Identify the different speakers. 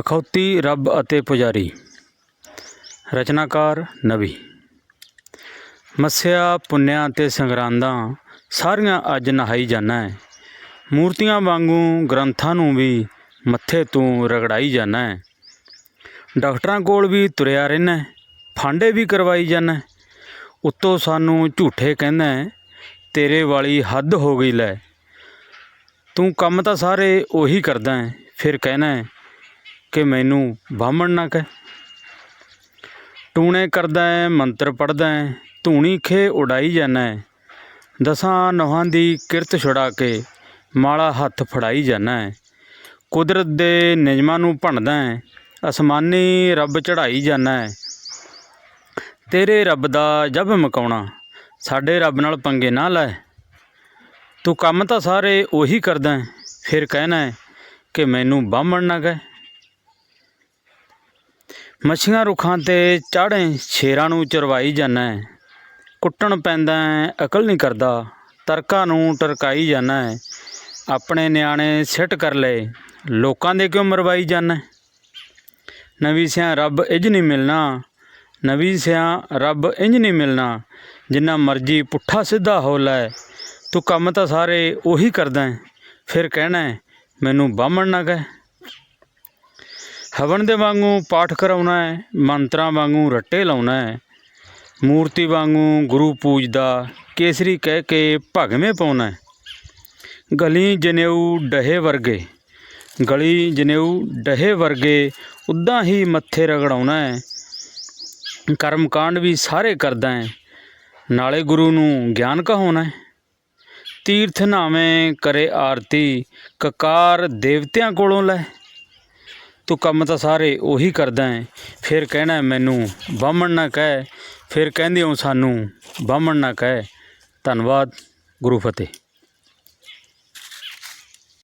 Speaker 1: ਅਖੌਤੀ, ਰੱਬ ਅਤੇ ਪੁਜਾਰੀ। ਰਚਨਾਕਾਰ ਨਵੀ ਮੱਸਿਆ, ਪੁੰਨਿਆ ਤੇ ਸੰਗਰਾਂਦਾਂ, ਸਾਰੀਆਂ ਅੱਜ ਨਹਾਈ ਜਾਣਾ ਹੈ। ਮੂਰਤੀਆਂ ਵਾਂਗੂ ਗ੍ਰੰਥਾਂ ਨੂੰ ਵੀ ਮੱਥੇ ਤੋਂ ਰਗੜਾਈ ਜਾਣਾ ਹੈ। ਡਾਕਟਰਾਂ ਕੋਲ ਵੀ ਤੁਰਿਆ ਰਹਿਣਾ ਫਾਂਡੇ ਵੀ ਕਰਵਾਈ ਜਾਣਾ ਉੱਤੋਂ ਸਾਨੂੰ ਝੂਠੇ ਕਹਿੰਦਾ ਤੇਰੇ ਵਾਲੀ ਹੱਦ ਹੋ ਗਈ ਲੈ। ਤੂੰ ਕੰਮ ਤਾਂ ਸਾਰੇ ਉਹੀ ਕਰਦਾ ਫਿਰ ਕਹਿਣਾ ਕਿ ਮੈਨੂੰ ਬਾਹਮਣ ਨਾ ਕਹਿ। ਟੂਣੇ ਕਰਦਾ ਹੈ ਮੰਤਰ ਪੜਦਾ ਹੈ ਧੂਣੀ ਖੇ ਉਡਾਈ ਜਾਣਾ ਹੈ ਦਸਾਂ ਨੋਹਾਂ ਦੀ ਕਿਰਤ ਛੁਡਾ ਕੇ ਮਾਲਾ ਹੱਥ ਫੜਾਈ ਜਾਣਾ ਹੈ ਕੁਦਰਤ ਦੇ ਨਿਯਮਾਂ ਨੂੰ ਭੰਨਦਾ ਹੈ ਅਸਮਾਨੀ ਰੱਬ ਚੜਾਈ ਜਾਣਾ ਹੈ ਤੇਰੇ ਰੱਬ ਦਾ ਜਬ ਮਕਾਉਣਾ, ਸਾਡੇ ਰੱਬ ਨਾਲ ਪੰਗੇ ਨਾ ਲੈ। ਤੂੰ ਕੰਮ ਤਾਂ ਸਾਰੇ ਉਹੀ ਕਰਦਾ ਫਿਰ ਕਹਿਣਾ ਹੈ ਕਿ ਮੈਨੂੰ ਬਾਹਮਣ ਨਾ ਕਹਿ। ਮੱਛੀਆਂ ਰੁੱਖਾਂ ਤੇ ਚਾੜੇ ਸ਼ੇਰਾਂ ਨੂੰ ਚਰਵਾਈ ਜਾਣਾ ਕੁੱਟਣ ਪੈਂਦਾ ਅਕਲ ਨਹੀਂ ਕਰਦਾ, ਤਰਕਾਂ ਨੂੰ ਟਰਕਾਈ ਜਾਣਾ ਆਪਣੇ ਨਿਆਣੇ ਸਿੱਟ ਕਰ ਲਏ, ਲੋਕਾਂ ਦੇ ਕਿਉਂ ਮਰਵਾਈ ਜਾਣਾ ਨਵੀਂ ਸਿਆ ਰੱਬ ਇੰਜ ਨਹੀਂ ਮਿਲਣਾ, ਨਵੀਂ ਸਿਆ ਰੱਬ ਇੰਜ ਨਹੀਂ ਮਿਲਣਾ, ਜਿੰਨਾ ਮਰਜ਼ੀ ਪੁੱਠਾ ਸਿੱਧਾ ਹੋ ਲੈ। ਤੂੰ ਕੰਮ ਤਾਂ ਸਾਰੇ ਉਹੀ ਕਰਦਾ ਫਿਰ ਕਹਿਣਾ ਮੈਨੂੰ ਬਾਹਮਣ ਨਾ ਕਹਿ। ਹਵਨ ਦੇ ਵਾਂਗੂ ਪਾਠ ਕਰਾਉਣਾ ਹੈ, ਮੰਤਰਾਂ ਵਾਂਗੂ ਰੱਟੇ ਲਾਉਣਾ ਹੈ, ਮੂਰਤੀ ਵਾਂਗੂ ਗੁਰੂ ਪੂਜਦਾ ਕੇਸਰੀ ਕਹਿ ਕੇ ਭਗਵੇਂ ਪਾਉਣਾ ਹੈ। ਗਲੀ ਜਨੇਊ ਡਹੇ ਵਰਗੇ, ਗਲੀ ਜਨੇਊ ਡਹੇ ਵਰਗੇ ਉਦਾਂ ਹੀ ਮੱਥੇ ਰਗੜਾਉਣਾ ਹੈ। ਕਰਮ ਕਾਂਡ ਵੀ ਸਾਰੇ ਕਰਦਾ ਹੈ, ਨਾਲੇ ਗੁਰੂ ਨੂੰ ਗਿਆਨ ਕਹਾਉਣਾ ਹੈ। ਤੀਰਥ ਨਾਵੇਂ ਕਰੇ ਆਰਤੀ, ਕਕਾਰ ਦੇਵਤਿਆਂ ਕੋਲੋਂ ਲੈ ਤੂੰ ਕੰਮ ਤਾਂ ਸਾਰੇ ਉਹੀ ਕਰਦਾ ਹੈ। ਫਿਰ ਕਹਿਣਾ ਮੈਨੂੰ, ਬਾਹਮਣ ਨਾ ਕਹਿ। ਫਿਰ ਕਹਿੰਦੇ ਹੋ ਸਾਨੂੰ, ਬਾਹਮਣ ਨਾ ਕਹਿ। ਧੰਨਵਾਦ, ਗੁਰੂ ਫਤਿਹ।